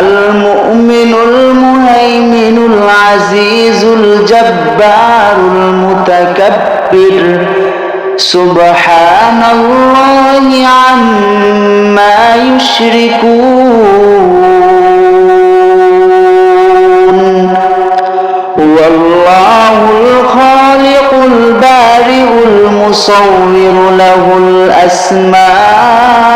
المؤمن المهيمن العزيز الجبار المتكبر. سبحان الله عما يشركون. هو الله الخالق البارئ المصور له الأسماء.